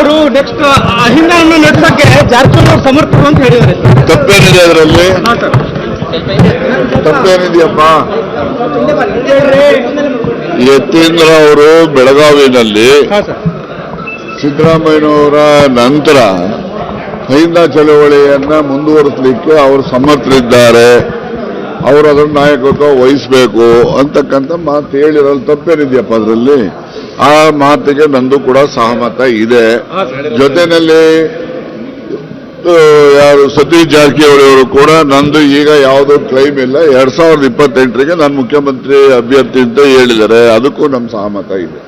ಅವರು ನೆಕ್ಸ್ಟ್ ಅಹಿಂದವನ್ನು ನಡೆಸಕ್ಕೆ ಜಾರಕಿಹೊಳಿ ಅವರು ಸಮರ್ಥರು ಅಂತ ಹೇಳಿದ್ದಾರೆ. ತಪ್ಪೇನಿದೆ ಅದರಲ್ಲಿ? ಹಾ ಸರ್. ತಪ್ಪೇನಿದೆಯಪ್ಪ? ಯತೀಂದ್ರ ಅವರು ಬೆಳಗಾವಿನಲ್ಲಿ ಹಾ ಸರ್. ಸಿದ್ದರಾಮಯ್ಯನವರ ನಂತರ ಅಹಿಂದ ಚಳವಳಿಯನ್ನ ಮುಂದುವರಿಸಲಿಕ್ಕೆ ಅವರು ಸಮರ್ಥರಿದ್ದಾರೆ. ಅವರು ಅದರ ನಾಯಕತ್ವ ವಹಿಸಬೇಕು ಅಂತಕ್ಕಂಥ ಮಾತು ಹೇಳಿರೋದು ತಪ್ಪೇನಿದೆಯಪ್ಪ ಅದರಲ್ಲಿ. ಆ ಮಾತಿಗೆ ನಂದು ಕೂಡ ಸಹಮತ ಇದೆ. ಜೊತೆಯಲ್ಲಿ ಯಾರು ಸತೀಶ್ ಜಾರಕಿಹೊಳಿ ಅವರು ಕೂಡ ನಂದು ಈಗ ಯಾವುದೋ ಕ್ಲೈಮ್ ಇಲ್ಲ. ಎರಡ್ ಸಾವಿರದ ಇಪ್ಪತ್ತೆಂಟರಿಗೆ ನಾನು ಮುಖ್ಯಮಂತ್ರಿ ಅಭ್ಯರ್ಥಿ ಅಂತ ಹೇಳಿದ್ದಾರೆ. ಅದಕ್ಕೂ ನಮ್ಮ ಸಹಮತ ಇದೆ.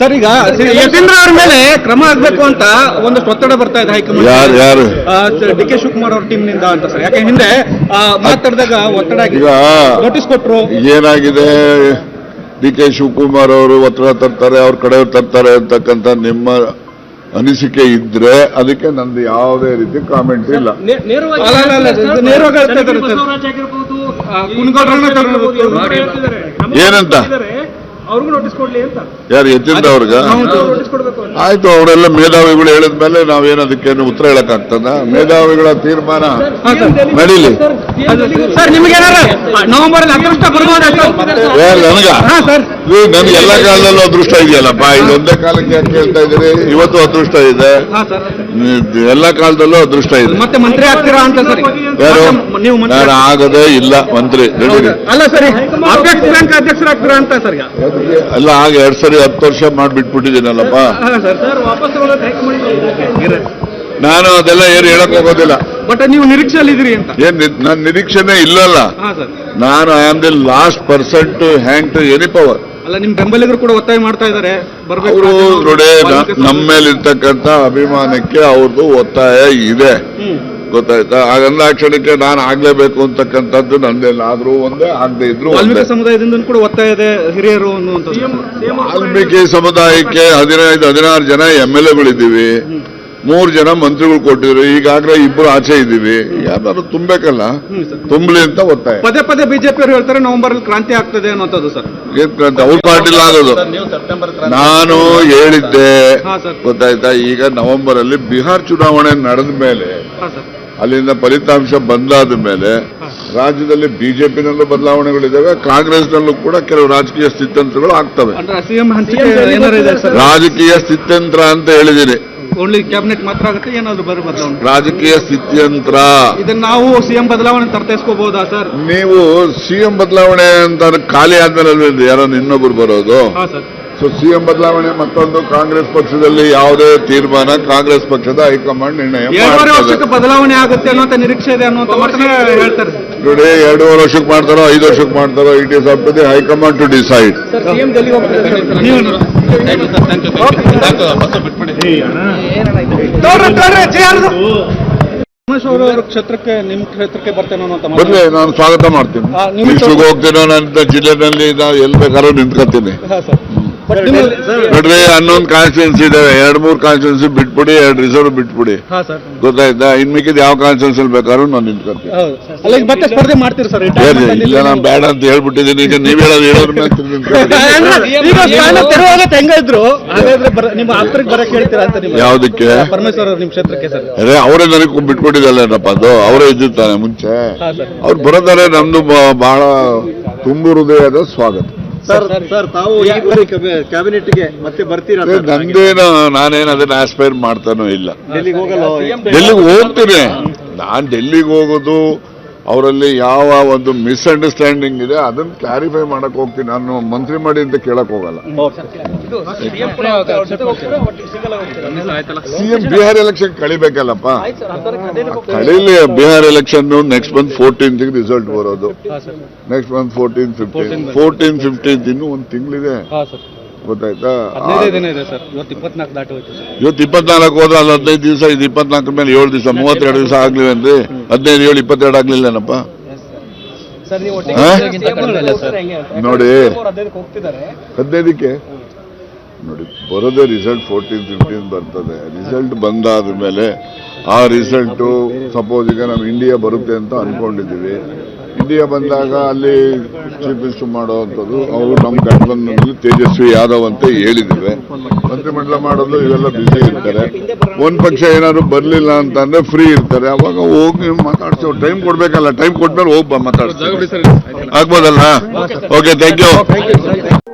ಸರ್ ಈಗ ಯತೀಂದ್ರ ಅವ್ರ ಮೇಲೆ ಕ್ರಮ ಆಗ್ಬೇಕು ಅಂತ ಒಂದಷ್ಟು ಒತ್ತಡ ಬರ್ತಾ ಇದೆ ಹೈಕಮಾಂಡ್ ಯಾರು ಯಾರು? ಡಿ ಕೆ ಶಿವಕುಮಾರ್ ಅವ್ರ ಟೀಮ್ನಿಂದ ಅಂತ ಸರ್. ಯಾಕೆ ಹಿಂದೆ ಆ, ಮಾತಾಡಿದಾಗ ಒತ್ತಡ ಆಗಿದೆ. ಈಗ ನೋಟಿಸ್ ಕೊಟ್ರು ಏನಾಗಿದೆ? ಡಿ ಕೆ ಶಿವಕುಮಾರ್ ಅವರು ಒತ್ತಡ ತರ್ತಾರೆ ಅವ್ರ ಕಡೆಯವ್ರು ತರ್ತಾರೆ ಅಂತಕ್ಕಂಥ ನಿಮ್ಮ ಅನಿಸಿಕೆ ಇದ್ರೆ ಅದಕ್ಕೆ ನಂದು ಯಾವುದೇ ರೀತಿ ಕಾಮೆಂಟ್ ಇಲ್ಲ. ಅಲ್ಲ, ಅಲ್ಲ, ಅಲ್ಲ, ಇದು ನೇರವಾಗಿ ಹೇಳ್ತಾ ಇದ್ದಾರೆ ಸರ್. ಆ, ಕುಣಿಗೌಡ್ರನ್ನ ಕರ್ಕೊಂಡು ಏನಂತ? ಅವ್ರಿಗೂ ನೋಟಿಸ್ ಕೊಡ್ಲಿ ಅಂತ. ಯಾರು ಯತೀಂದ್ರ ಅವ್ರಿಗ? ನೋಟಿಸ್ ಕೊಡ್ಬೇಕು ಆಯ್ತು ಅವರೆಲ್ಲ ಮೇಧಾವಿಗಳು ಹೇಳಿದ ಮೇಲೆ ನಾವೇನು ಅದಕ್ಕೇನು ಉತ್ತರ ಹೇಳಕ್ಕಾಗ್ತದ? ಮೇಧಾವಿಗಳ ತೀರ್ಮಾನ ನಡೀಲಿ. ಸರ್ ನಿಮ್ಗೆ ಏನಾರ ನವೆಂಬರ್ ಅದೃಷ್ಟ ಬರ್ಬೋದಾ ಸರ್? ಏ, ನನಗ? ಎಲ್ಲ ಕಾಲದಲ್ಲೂ ಅದೃಷ್ಟ ಇದೆಯಲ್ಲಪ್ಪ? ಇದೊಂದೇ ಕಾಲಕ್ಕೆ ಯಾಕೆ ಕೇಳ್ತಾ ಇದ್ದೀರಿ? ಇವತ್ತು ಅದೃಷ್ಟ ಇದೆ. ಹಾ ಸರ್. ಇದು ಎಲ್ಲ ಕಾಲದಲ್ಲೂ ಅದೃಷ್ಟ ಇದೆ. ಮತ್ತೆ ಮಂತ್ರಿ ಆಗ್ತೀರಾ ಅಂತ ಸರ್. ಯಾರು? ನೀವು ನಾನು ಆಗದೇ ಇಲ್ಲ ಮಂತ್ರಿ. ಅಲ್ಲ ಸರಿ ಅಪೆಕ್ಸ್ ಬ್ಯಾಂಕ್ ಅಧ್ಯಕ್ಷರಾಗ್ತೀರಾ ಅಂತ ಸರ್. ಅಲ್ಲ ಆಗ ಎರಡ್ ಸರಿ ಹತ್ತು ವರ್ಷ ಮಾಡ್ಬಿಟ್ಬಿಟ್ಟಿದ್ದೀನಲ್ಲಪ್ಪ. ನಾನು ಅದೆಲ್ಲ ಏನು ಹೇಳಕ್ ಹೋಗೋದಿಲ್ಲ ಬಟ್ ನೀವು ನಿರೀಕ್ಷೆಯಲ್ಲಿ ಇದ್ರಿ ಅಂತ. ಏನ್ ನನ್ನ ನಿರೀಕ್ಷೆನೇ ಇಲ್ಲಲ್ಲ. ನಾನು I am the last person to hang to any power ಅಲ್ಲ ನಿಮ್ ಬೆಂಬಲಿಗರು ಕೂಡ ಒತ್ತಾಯ ಮಾಡ್ತಾ ಇದ್ದಾರೆ. ಬರ್ಬೇಕು ಅವರು ನೋಡಿ ನಮ್ಮ ಮೇಲಿರ್ತಕ್ಕಂಥ ಅಭಿಮಾನಕ್ಕೆ ಅವ್ರದ್ದು ಒತ್ತಾಯ ಇದೆ. ಗೊತ್ತಾಯ್ತಾ? ಹಾಗಂದ ಕ್ಷಣಕ್ಕೆ ನಾನು ಆಗ್ಲೇಬೇಕು ಅಂತಕ್ಕಂಥದ್ದು ನಂದೇನು ಆದ್ರೂ ಒಂದೇ ಆಗದೆ ಇದ್ರು ಸಮುದಾಯದಿಂದ ಕೂಡ ಒತ್ತಾಯ ಇದೆ ಹಿರಿಯರು ವಾಲ್ಮೀಕಿ ಸಮುದಾಯಕ್ಕೆ ಹದಿನೈದು ಹದಿನಾರು ಜನ ಎಂ ಎಲ್ ಎಗಳಿದ್ದೀವಿ. ಮೂರು ಜನ ಮಂತ್ರಿಗಳು ಕೊಟ್ಟಿದ್ರು. ಈಗಾಗಲೇ ಇಬ್ಬರು ಆಚೆ ಇದ್ದೀವಿ. ಯಾರು ತುಂಬಬೇಕಲ್ಲ ತುಂಬಲಿ ಅಂತ ಒತ್ತಾಯ. ಪದೇ ಪದೇ ಬಿಜೆಪಿ ಅವರು ಹೇಳ್ತಾರೆ ನವೆಂಬರ್ ಅಲ್ಲಿ ಕ್ರಾಂತಿ ಆಗ್ತದೆ ಅನ್ನೋದು ಸರ್. ಏನ್ ಕ್ರಾಂತಿ? ಅವ್ರ ಪಾರ್ಟಿಲ್ ಆಗೋದು. ನಾನು ಹೇಳಿದ್ದೆ. ಗೊತ್ತಾಯ್ತಾ? ಈಗ ನವೆಂಬರ್ ಅಲ್ಲಿ ಬಿಹಾರ್ ಚುನಾವಣೆ ನಡೆದ ಮೇಲೆ ಅಲ್ಲಿಂದ ಫಲಿತಾಂಶ ಬಂದಾದ ಮೇಲೆ ರಾಜ್ಯದಲ್ಲಿ ಬಿಜೆಪಿನಲ್ಲೂ ಬದಲಾವಣೆಗಳಿದ್ದಾವೆ. ಕಾಂಗ್ರೆಸ್ನಲ್ಲೂ ಕೂಡ ಕೆಲವು ರಾಜಕೀಯ ಸ್ಥಿತ್ಯಂತ್ರಗಳು ಆಗ್ತವೆ. ಅಂದ್ರೆ ಸಿಎಂ ಹಂಚಿಕೆ ಏನಾರು ಸರ್. ರಾಜಕೀಯ ಸ್ಥಿತ್ಯಂತ್ರ ಅಂತ ಹೇಳಿದ್ದೀನಿ ಓನ್ಲಿ ಕ್ಯಾಬಿನೆಟ್ ಮಾತ್ರ ಆಗುತ್ತೆ ಏನಾದ್ರು ಬರೋ ಬದಲಾವಣೆ. ರಾಜಕೀಯ ಸ್ಥಿತ್ಯಂತರ. ಇದನ್ನ ನಾವು ಸಿಎಂ ಬದಲಾವಣೆ ತರ್ತೈಸ್ಕೋಬಹುದಾ ಸರ್? ನೀವು ಸಿಎಂ ಬದಲಾವಣೆ ಅಂತ ಖಾಲಿ ಆದ್ಮೇಲೆ ಅಲ್ವೇನ್ರಿ ಯಾರೋ ಇನ್ನೊಬ್ರು ಬರೋದು? ಹಾ ಸರ್. ಸೊ ಸಿಎಂ ಬದಲಾವಣೆ ಮತ್ತೊಂದು ಕಾಂಗ್ರೆಸ್ ಪಕ್ಷದಲ್ಲಿ ಯಾವುದೇ ತೀರ್ಮಾನ ಕಾಂಗ್ರೆಸ್ ಪಕ್ಷದ ಹೈಕಮಾಂಡ್ ನಿರ್ಣಯ ಮಾಡ್ತದೆ. ವರ್ಷಕ್ಕೆ ಬದಲಾವಣೆ ಆಗುತ್ತೆ ಅನ್ನೋ ನಿರೀಕ್ಷೆ ಇದೆ ಅನ್ನೋ ಹೇಳ್ತಾರೆ ನೋಡಿ ಎರಡೂವರೆ ವರ್ಷಕ್ಕೆ ಮಾಡ್ತಾರೋ ಐದು ವರ್ಷಕ್ಕೆ ಮಾಡ್ತಾರೋ it is up to the high command to decide ಕ್ಷೇತ್ರಕ್ಕೆ ನಿಮ್ ಕ್ಷೇತ್ರಕ್ಕೆ ಬರ್ತೇನೆ ಅನ್ನುವಂತ ಮಾತು. ಬರ್ಲಿ ನಾನು ಸ್ವಾಗತ ಮಾಡ್ತೀನಿ. ಹೋಗ್ತೀನೋ ನಾನು ಜಿಲ್ಲೆನಲ್ಲಿ ನಾನು ಎಲ್ಲಿ ಬೇಕಾದ್ರೂ ನಿಂತ್ಕೊತೀನಿ. ನೋಡ್ರಿ ಹನ್ನೊಂದು ಕಾನ್ಸ್ಟಿಟ್ಯೂನ್ಸಿ ಇದಾವೆ. ಎರಡ್ ಮೂರು ಕಾನ್ಸ್ಟಿಟ್ಯೂನ್ಸಿ ಬಿಟ್ಬಿಡಿ ಎರಡು ರಿಸರ್ವ್ ಬಿಟ್ಬಿಡಿ. ಸರ್ ಗೊತ್ತಾಯ್ತಾ? ಇನ್ ಮಿಕ್ಕಿದ ಯಾವ ಕಾನ್ಸ್ಟಿಟ್ಯೂನ್ಸಿ ಬೇಕಾದ್ರೂ ನಾನು ನಿಂತ್ಕೊಳ್ತೀನಿ ಹೌದು ಅಲ್ಲ ಮತ್ತೆ ಸ್ಪರ್ಧೆ ಮಾಡ್ತೀರಿ ಸರ್ ಇಲ್ಲ ನಾನು ಬೇಡ ಅಂತ ಹೇಳ್ಬಿಟ್ಟಿದ್ದೀನಿ. ಈಗ ನೀವ್ ಹೇಳೋದು ಹೇಳೋದ್ರ? ಹಾಗಾದ್ರೆ ನಿಮ್ಮ ಬರಕ್ ಹೇಳ್ತೀರಾ ಅಂತ ಯಾವ್ದಕ್ಕೆ? ಪರಮೇಶ್ವರ್ ಅವ್ರ ನಿಮ್ ಕ್ಷೇತ್ರಕ್ಕೆ ಸರ್ ಅದೇ ಅವರೇ ನನಗೆ ಬಿಟ್ಕೊಟ್ಟಿದ್ದಲ್ಲೇನಪ್ಪ ಅದು? ಅವರೇ ಇದ್ದಿರ್ತಾನೆ ಮುಂಚೆ. ಹಾ ಸರ್ ಅವ್ರು ಬರೋದಾರೆ ನಮ್ದು ಬ- ಬಹಳ ತುಂಬು ಹೃದಯದ ಸ್ವಾಗತ. Sir sir. ತಾವು ಕ್ಯಾಬಿನೆಟ್ಗೆ ಮತ್ತೆ ಬರ್ತೀರಾ? ನಂದೇನು ನಾನೇನು ಅದನ್ನ ಆಸ್ಪೈರ್ ಮಾಡ್ತಾನೋ ಇಲ್ಲ. ಡೆಲ್ಲಿಗೆ ಹೋಗ್ತೀನಿ. ನಾನ್ ಡೆಲ್ಲಿಗೆ ಹೋಗೋದು ಅವರಲ್ಲಿ ಯಾವ ಒಂದು ಮಿಸ್ಅಂಡರ್ಸ್ಟ್ಯಾಂಡಿಂಗ್ ಇದೆ ಅದನ್ನ ಕ್ಲಾರಿಫೈ ಮಾಡಕ್ ಹೋಗ್ತೀನಿ. ನಾನು ಮಂತ್ರಿ ಮಾಡಿ ಅಂತ ಕೇಳಕ್ ಹೋಗಲ್ಲ. ಸಿಎಂ ಬಿಹಾರ್ ಎಲೆಕ್ಷನ್ ಕಳಿಬೇಕಲ್ಲಪ್ಪ? ಕಳೀಲಿ Bihar election next month fourteenth result ಬರೋದು. Next month fourteen fifteen fourteen fifteenth ಇನ್ನು ಒಂದು ತಿಂಗಳಿದೆ. ಗೊತ್ತಾಯ್ತಾ? ಹದಿನೈದೇ ದಿನ ಇದೆ ಸರ್. ಇವತ್ತು ಇಪ್ಪತ್ನಾಲ್ಕು ಹೋದ್ರೆ ಅದು ಹದಿನೈದು ದಿವಸ ಇದು ಇಪ್ಪತ್ನಾಲ್ಕು ಮೇಲೆ ಏಳು ದಿವಸ ಮೂವತ್ತೆರಡು ದಿವಸ ಆಗ್ಲಿವೇನ್ರಿ ಹದಿನೈದು ಏಳು ಇಪ್ಪತ್ತೆರಡು ಆಗ್ಲಿಲ್ಲೇನಪ್ಪ? ನೋಡಿ. ಹದಿನೈದಕ್ಕೆ ನೋಡಿ ಬರೋದೇ ರಿಸಲ್ಟ್ ಫೋರ್ಟೀನ್ ಫಿಫ್ಟೀನ್ ಬರ್ತದೆ. ರಿಸಲ್ಟ್ ಬಂದಾದ ಮೇಲೆ ಆ ರಿಸಲ್ಟು ಸಪೋಸ್ ಈಗ ನಮ್ಮ ಇಂಡಿಯಾ ಬರುತ್ತೆ ಅಂತ ಅನ್ಕೊಂಡಿದ್ದೀವಿ. ಇಂಡಿಯಾ ಬಂದಾಗ ಅಲ್ಲಿ ಚೀಫ್ ಮಿನಿಸ್ಟರ್ ಮಾಡುವಂಥದ್ದು ಅವರು ನಮ್ಮ ಗಠಬಂಧನದಲ್ಲಿ ತೇಜಸ್ವಿ ಯಾದವ್ ಅಂತ ಹೇಳಿದ್ದೇವೆ ಮಂತ್ರಿಮಂಡಲ ಮಾಡೋದು ಇವೆಲ್ಲ ಬಿಸಿ ಇರ್ತಾರೆ. ಒಂದು ಪಕ್ಷ ಏನಾದ್ರು ಬರಲಿಲ್ಲ ಅಂತಂದ್ರೆ ಫ್ರೀ ಇರ್ತಾರೆ. ಅವಾಗ ಹೋಗಿ ಮಾತಾಡ್ಸೋ ಟೈಮ್ ಕೊಡ್ಬೇಕಲ್ಲ ಟೈಮ್ ಕೊಟ್ಮೇಲೆ ಹೋಗ್ಬಾ ಮಾತಾಡ್ತೀವಿ ಆಗ್ಬೋದಲ್ಲ ಓಕೆ ಥ್ಯಾಂಕ್ ಯು